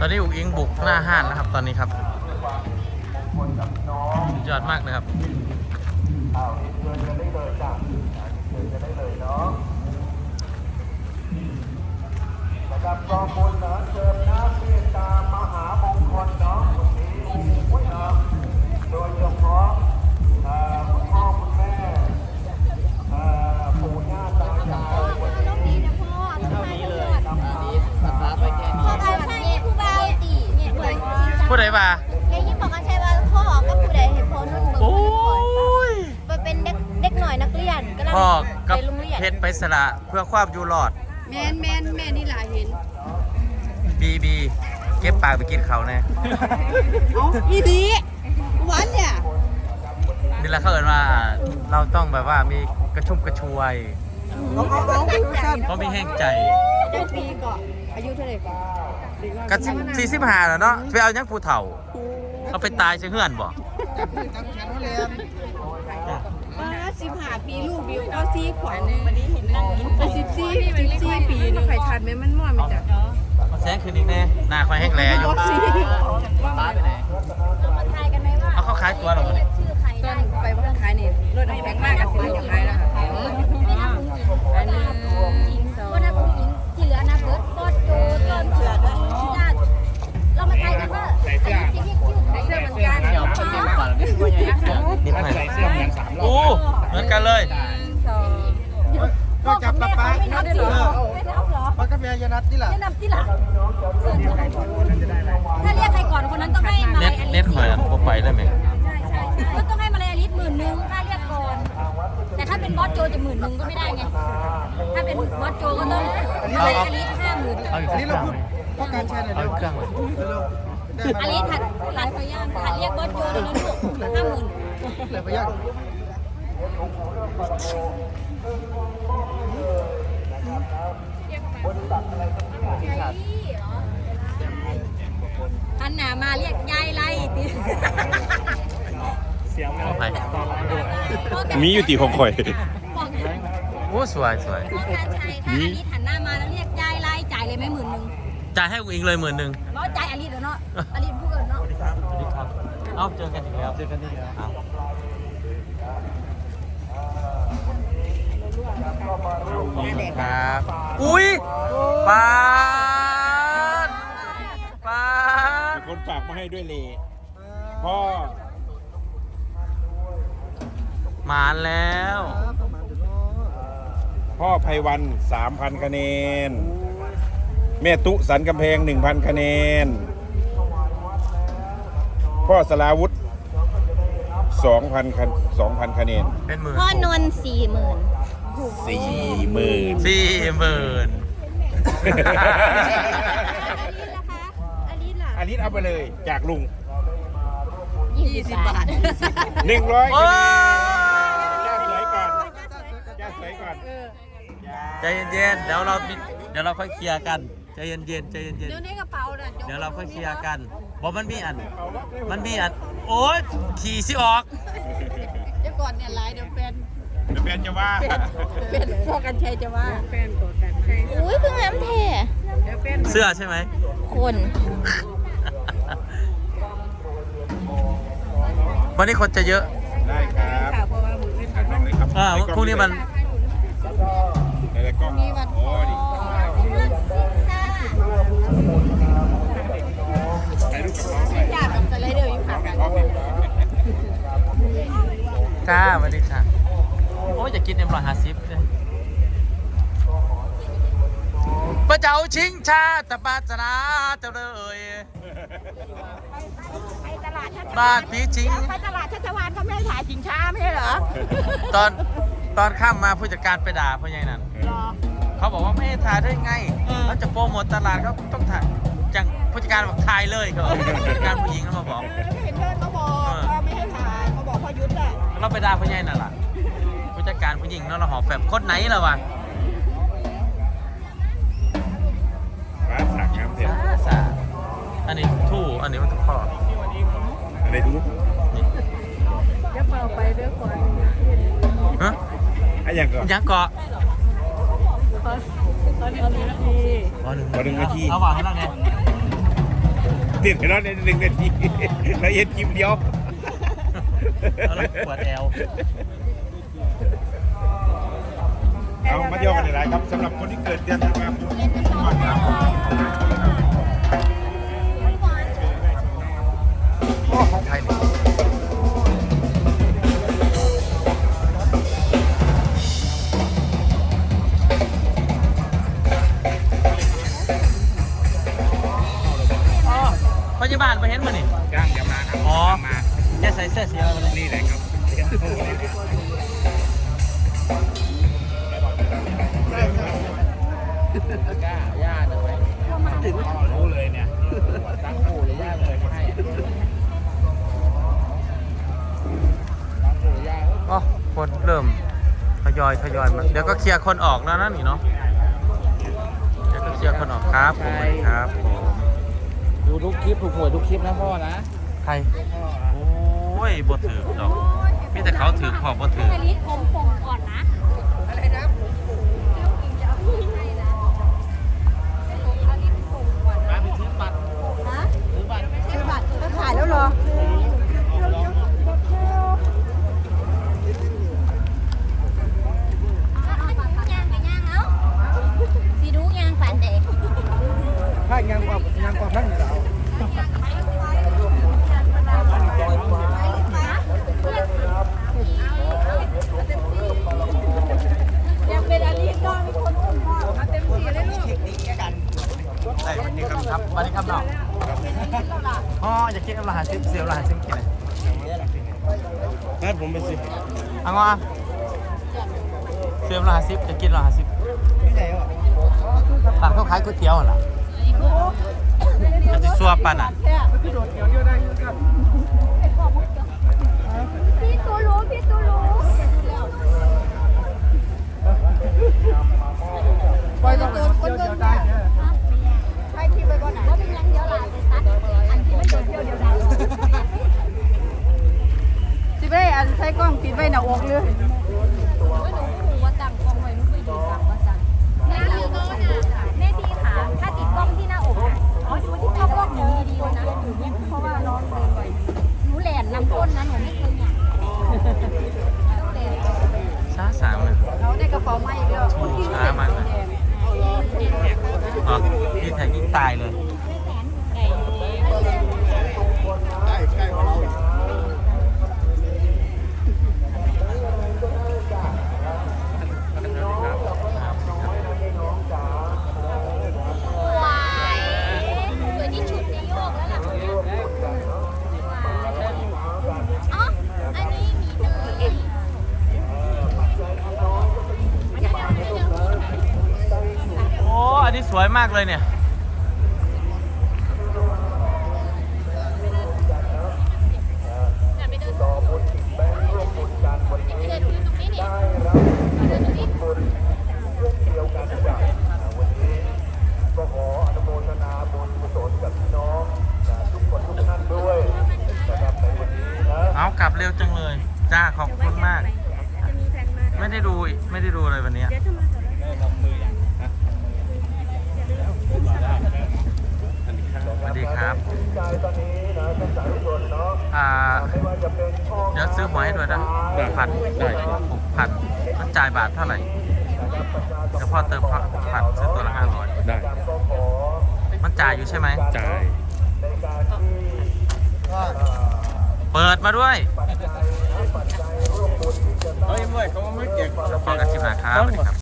ตอนนี้อุ๋งอิงบุกหน้าห้านนะครับ ตอนนี้ครับยอดมากนะครับนะครับกองบุญเหลือเกินน้ำเมตตามหาม น่อยนักเรียนก็ลังพ่อกับไปโรงเรียนเพชรไปสละเพื่อความอยู่รอด แม่นแม่นแม่นี่หลายเห็นบีบี เก็บปากไปกินเขาแน่เอาอีดีหวานเนี่ยนี่แหละเขาเอินว่าเราต้องแบบว่ามีกระชุ่มกระชวยเอาเอาเอาสั้นเพราะมีแห้งใจเจ้าปีก่อนอายุเท่าไหร่ก่อนก็สี่สิบห้าแล้วเนาะไปเอายังผู้เฒ่า เขาไปตายเชื่อเฮือนบ่มา สิบห้าปีลูกบิวก็สี่ขวบวันนี้เห็นนั่งสิบสี่สิบสี่ปีนึงไข่ชันไหมมันม่วนไหมจ๊ะมาแซงคืนอีกแน่หน้าคอยแห้งแลอยู่สี่ป้าไปไหนเรามาทายกันไหมว่าเอาเขาขายตัวเหรอวะเนี่ยชื่อใครตอได้นไปบ้านขายนี่รถแพงมากกับสิบขายแล้วค่ะ ป้ากับแม่ยานัดที่หลังไม่นับที่หลังถ้าเรียกใครก่อนคนนั้นต้องให้มาเน็ตอลิเน็ตสหอยอะผมไปได้ไหมใช่ใช่ใช่ก็ต้องให้มาเลยอลิสหมื่นหนึ่งถ้าเรียกก่อน แต่ถ้าเป็นบอสโจจะหมื่นหนึ่งก็ไม่ได้ไง ถ้าเป็นบอสโจก็ต้องให้อลิสห้าหมื่นเอาอีกสักเครื่องไหมพ่อการใช้หน่อยเอาอีกเครื่องไหมอลิสหัดหัดเขาย่างหัดเรียกบอสโจเลยนะลูกห้าหมื่นเลยไปยาก หันหน้ามาเรียกยายไล่ติเอาไปมีอยู่ตีของข่อย บอกโอ้สวยสวยบอกการชัยถ้าอลิสหันหน้ามาแล้วเรียกยายไล่จ่ายเลยไหมหมื่นหนึ่งจ่ายให้กูอิงเลยหมื่นหนึ่งบอสจ่ายอลิสเหรอเนาะอลิสพูดกันเนาะสวัสดีครับเอาเจอกันอีกแล้วเจอกันอีกแล้ว เอาขอบคุณครับ อุ้ยปานปานคนฝากมาให้ด้วยเลยพ่อมาแล้ว พ่อไพวัน3,000 คะแนน แม่ตุสันกำแพง 1,000 คะแนน พ่อสลาวุธ2,000 คะ2,000 คะแนนเป็นหมื่นพ่อนนท์สี่หมื่น 40,000หมื่นสี่หมื่นอลิสล่ะคะอลิสล่ะอาลิสเอาไปเลยจากลุงยี่สิบบาท100โอ้คะแนนจ้าสวยก่อนจ้าสวยก่อนใจเย็นๆเดี๋ยวเรามีเดี๋ยวเราค่อยเคลียร์กันใจเย็นๆใจเย็นเดี๋ยวในกระเป๋าน่ะๆเดี๋ยวเราค่อยเคลียร์กันบอกมันมีอัน มันมีอัน โอ๊ยขี่สิออกเดี๋ยวก่อนเนี่ยไลน์เดี๋ยวแฟน เดี๋ยวแฟนจะว่าแฟนพ่อกันชัยจะว่าแฟนกดกันชัยอุ้ยคืองามแท้เดี๋ยวแฟนเสื้อใช่ไหม คนวันนี้คนจะเยอะ ได้ครับค่ะเพราะว่ามือไม่อะน้องเลยครับอ่าพรุ่งนี้มันในกล้องโอ้ดิถ่ายรูปกับน้องหน่อยยากกับสไลเดอร์อยู่ค่ะกันน้องดิจ้าสวัสดีค่ะโอ้ยอยา กกินเอ็มร้อยห้าสิบเลยพระเจ้าชิงชาตปาสนาเจ้าเลยไปตลาดชัชบ้านพี่ชิง ไปตลาดชัชวานเขาไม่ให้ถ่ายชิงช้าไม่ใช่เหรอตอนตอนข้ามมาผู้จัดการไปด่าพ่อใหญ่นั่น รอ เขาบอกว่าไม่ให้ถ่ายได้ไงเขาจะโปรโมทตลาดเขาต้องถ่ายจังผู้จัดการบอกถ่ายเลยเขาบอกผู้จัดการผู้หญิงเขามาบอกเห็นเดินมาบอกว่าไม่ให้ถ่ายมาบอกพ่อยุทธ์อะเราไปด่าพ่อใหญ่นั่นแหละผู้จัด การผู้หญิงเนาะเราหอแฟบโคตรไหนล่ะวะร้านสักน้ำเผ็ดสาอันนี้ทู่อันนี้มันทุกข้ออะไรดูนี่จะเป่าไปเด้อก่อนฮะไอ้ยังก่อนยังเกาะตอนนี้ทีอ๋อหนึ่งขอหนึ่งนาทีเอาวางให้เราเนี่ยติดไปแล้วในหนึ่งนาทีละเอียดคลิปเดียวเอาละปวดแอว เอามาเที่ยวกันหลายๆครับสำหรับคนที่เกิดเดือนธันวาคมก่อนครับโอ้ของไทยนี่พยาบาลไปเห็นมานี่จ้างจะมาครับอ๋อมาแค่ใส่เสื้อสีอะไรมาเลยนี่แหละครับ รู้เลยเนี่ยตั้งโอ้ยย่าเลยมาให้อ๋อคนเริ่มทยอยทยอยมาเดี๋ยวก็เคลียร์คนออกแล้วนะนี่เนาะเดี๋ยวก็เคลียร์คนออกครับผมสวัสดีครับผมดูทุกคลิปถูกหวยทุกคลิปนะพ่อนะใครโอ้ยบ่ถือดอกมีแต่เขาถือขอบบ่ถืออลิสผมปงก่อนนะ ก็ขายแล้วเหรอย่างกับย่างเอาสีดูย่างฝันเด็ก ถ้ายังกว่ายางกว่าพันเนี่ยเรา ยังเป็นอลิสก็มีคนอุ้มพ่อมาเต็มที่เลยลูก ใช่วันนี้ครับครับวันนี้ครับน้องอ๋ออยากกินอะไรหาซิเซียวอะไรหาซิกินเลย นัดผมไปสิ เอางอเซียวอะไรหาสิบจะกินละห้าสิบต่ากเขาขายก๋วยเตี๋ยวเหรอจะจะซัวปันอะพี่ตัวรับพี่ตูรู้พี่ตูรู้ ยโอ้อันนี้สวยมากเลยเนี่ย จ้าขอบคุณมากไม่ได้ดูอีกไม่ได้ดูเลยวันเนี้ยสวัสดีครับใจตอนนี้นะท่านสาธุชนเนาะอ่าไม่ว่าจะเป็นช่องเดี๋ยวซื้อหวยให้ด้วยนะหกพันได้หกพันมันจ่ายบาทเท่าไหร่เดี๋ยวพ่อเติมหกพันซื้อตัวละห้าร้อยได้ก็ขอมันจ่ายอยู่ใช่ไหมจ่ายในการที่ เปิดมาด้วยเฮ้ยเมื่อเขาไม่เก็บพอกันชิมหนาครับสวัสดีครับ